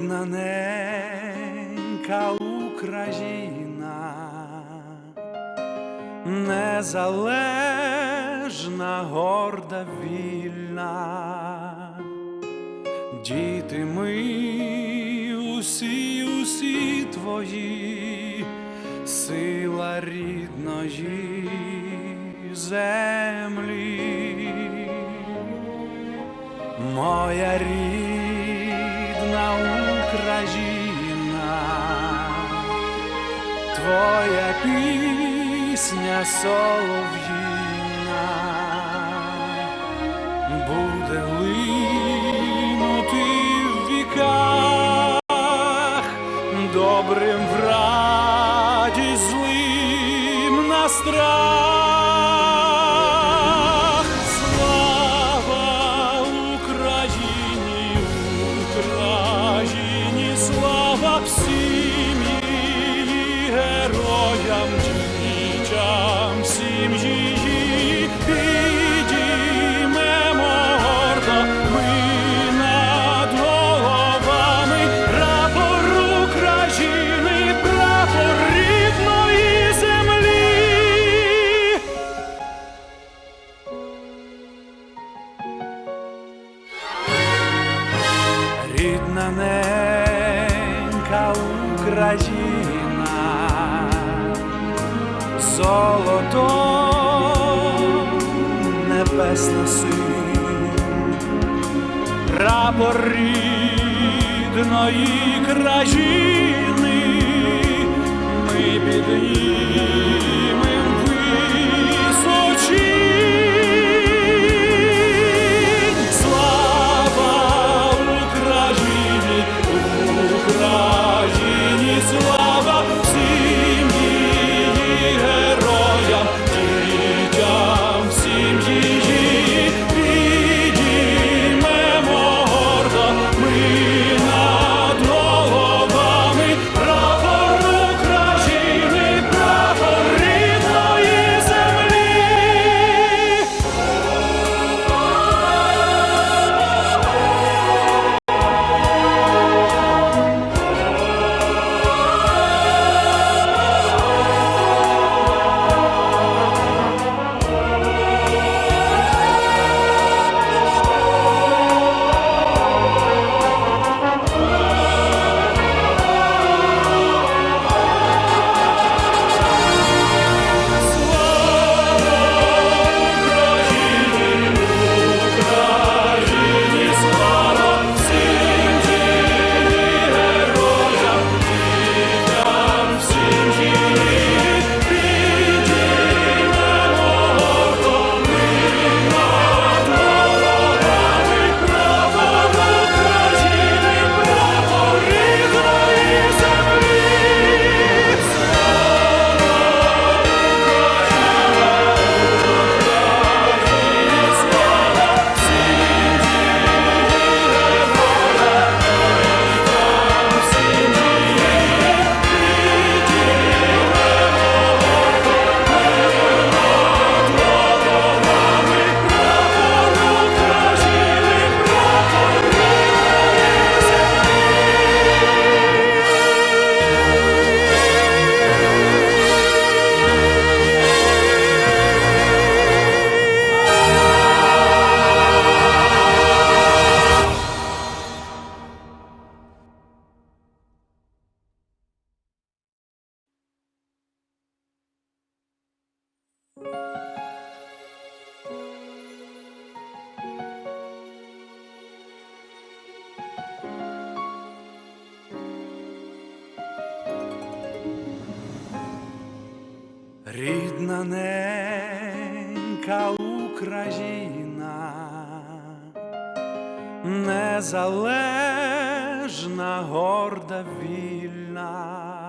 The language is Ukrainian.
Рідна ненька Україна, незалежна, горда, вільна, діти ми усі, усі твої, сила рідної землі. Моя рідна Україна, твоя пісня солов'їна буде линути в віках, добрим в раді, злим на страх. Рідна ненька Україна, золото небесна синь, прапор рідної країни, ми піднімем Рідна ненька Україна, незалежна, горда, вільна,